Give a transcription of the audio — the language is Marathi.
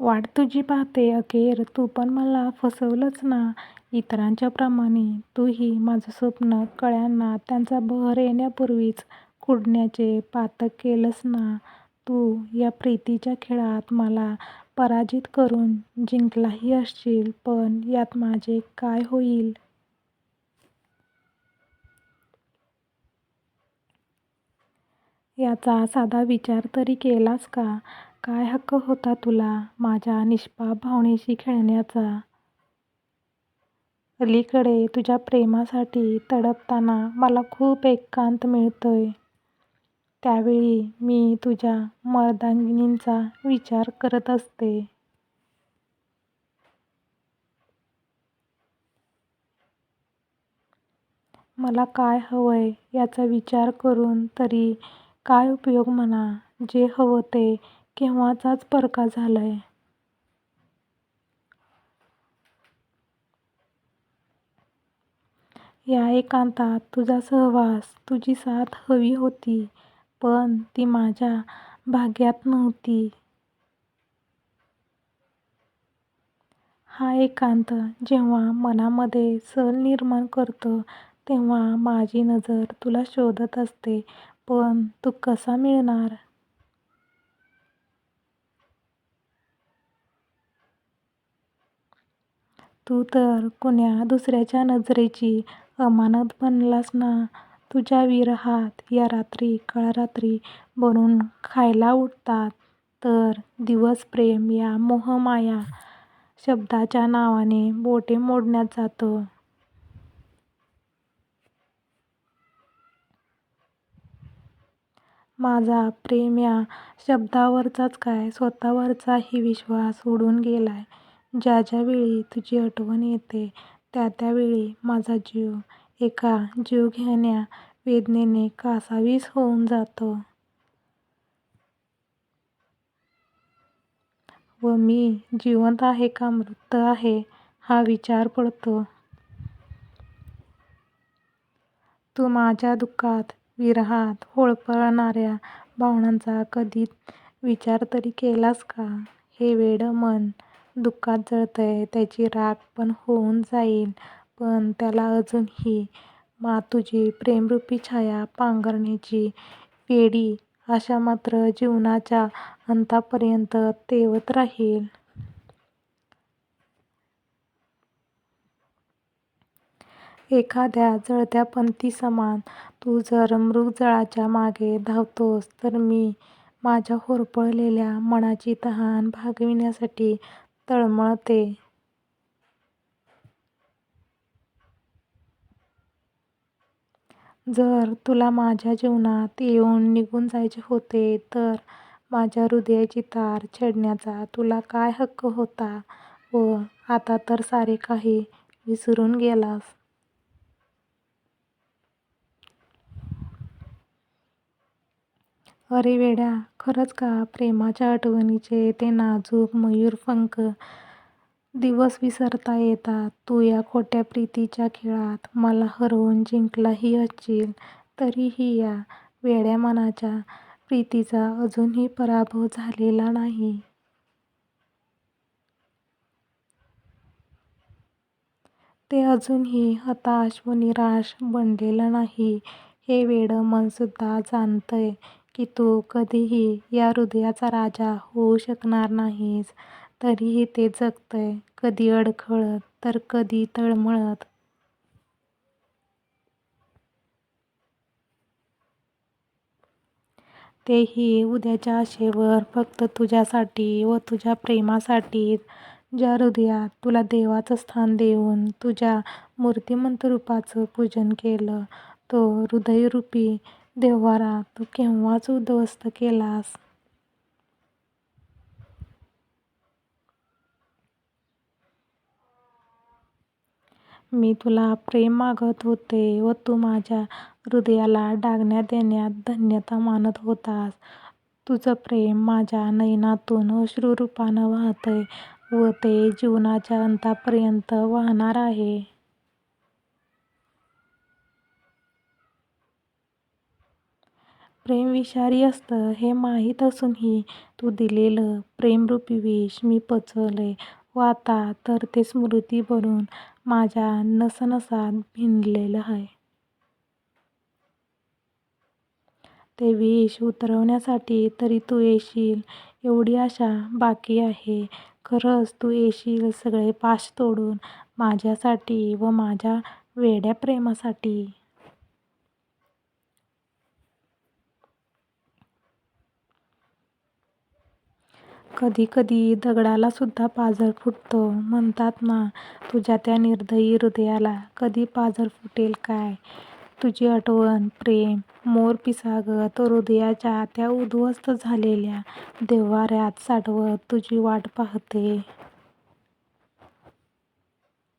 वाट तुझी पाहते अखेर तू पण मला फसवलंच ना इतरांच्या प्रमाणे तूही माझं स्वप्न कळ्यांना त्यांचा बहर येण्यापूर्वीच कुडण्याचे पातक केलंस ना तू या प्रीतीच्या खेळात मला पराजित करून जिंकलाही असशील पण यात माझे काय होईल? याचा साधा विचार तरी केलास का? काय हक्क होता तुला माझ्या निष्पाप भावनेशी खेळण्याचा? अलीकडे तुझ्या प्रेमासाठी तडपताना मला खूप एकांत मिळतोय. त्यावेळी मी तुझ्या मर्दांगिनींचा विचार करत असते. मला काय हवंय याचा विचार करून तरी काय उपयोग म्हणा. जे हवं ते केव्हाचाच परका झालाय या एकांतात तुझा सहवास, तुझी साथ हवी होती पण ती माझ्या भाग्यात नव्हती. हा एकांत जेव्हा मनामध्ये सल निर्माण करतो तेव्हा माझी नजर तुला शोधत असते पण तू कसा मिळणार? तू तर कुण्या दुसऱ्याच्या नजरेची अमानत बनलास ना. तुझ्या विरहात या रात्री काळरात्री बनून खायला उठतात तर दिवस प्रेम या मोहमाया शब्दाच्या नावाने बोटे मोडण्यात जातं. माझा प्रेम या शब्दावरचाच काय स्वतःवरचाही विश्वास उडून गेलाय. ज्या ज्या वेळी तुझी आठवण येते त्या त्या वेळी माझा जीव एका जीवघेण्या वेदनेने कासावीस होऊन जातो. व मी जिवंत आहे का मृत आहे हा विचार पडतो. तू माझ्या दु:खात, विरहात होरपळणाऱ्या भावनांचा कधी विचार तरी केलास का? हे वेडं मन दु:खात जळतंय त्याची राख पण होऊन जाईल पण त्याला अजूनही तुझी प्रेमरूपी छाया पांघरण्याची वेडी आशा मात्र जीवनाच्या अंतापर्यंत तेवत राहील. एखाद्या जळत्या पणतीसमान तू जर मृगजळाच्या मागे धावतोस तर मी माझ्या होरपळलेल्या मनाची तहान भागविण्यासाठी तळमळते. जर तुला माझ्या जीवनात येऊन निघून जायचे होते तर माझ्या हृदयाची तार छेडण्याचा तुला काय हक्क होता व आता तर सारे काही विसरून गेलास. अरे वेड्या, खरंच का प्रेमाच्या आठवणीचे ते नाजूक मयूरपंख दिवस विसरता येतात? तू या खोट्या प्रीतीच्या खेळात मला हरवून जिंकलाही असशील तरीही या वेड्या मनाच्या प्रीतीचा अजूनही पराभव झालेला नाही. ते अजूनही हताश व निराश बनलेलं नाही. हे वेडं मनसुद्धा जाणतंय की तू कधीही या हृदयाचा राजा होऊ शकणार नाहीस. तरीही ते जगतंय कधी अडखळत तर कधी तळमळत. तेही उद्याच्या आशेवर फक्त तुझ्यासाठी व तुझ्या प्रेमासाठीच. ज्या हृदयात तुला देवाचं स्थान देऊन तुझ्या मूर्तिमंत रूपाचं पूजन केलं तो हृदयरूपी देव्हारा तू केव्हाच उद्ध्वस्त केलास. मी तुला प्रेम मागत होते व तू माझ्या हृदयाला डागण्या देण्यात धन्यता मानत होतास. तुझं प्रेम माझ्या नयनातून अश्रूरूपानं वाहतंय व ते जीवनाच्या अंतापर्यंत वाहणार आहे. प्रेम विषारी असतं हे माहीत असूनही तू दिलेलं प्रेमरूपी विष मी पचवलंय व आता तर ते स्मृती बनून माझ्या नसनसात भिनलेलं आहे. ते विष उतरवण्यासाठी तरी तू येशील एवढी आशा बाकी आहे. खरंच तू येशील सगळे पाश तोडून माझ्यासाठी व माझ्या वेड्या प्रेमासाठी. कधीकधी दगडालासुद्धा दगडाला सुद्धा पाझर फुटतं म्हणतात ना तुझ्या त्या निर्दयी हृदयाला कधी पाझर फुटेल काय? तुझी आठवण प्रेम मोर पिसागत हृदयाच्या त्या उद्ध्वस्त झालेल्या देव्हाऱ्यात साठवत तुझी वाट पाहते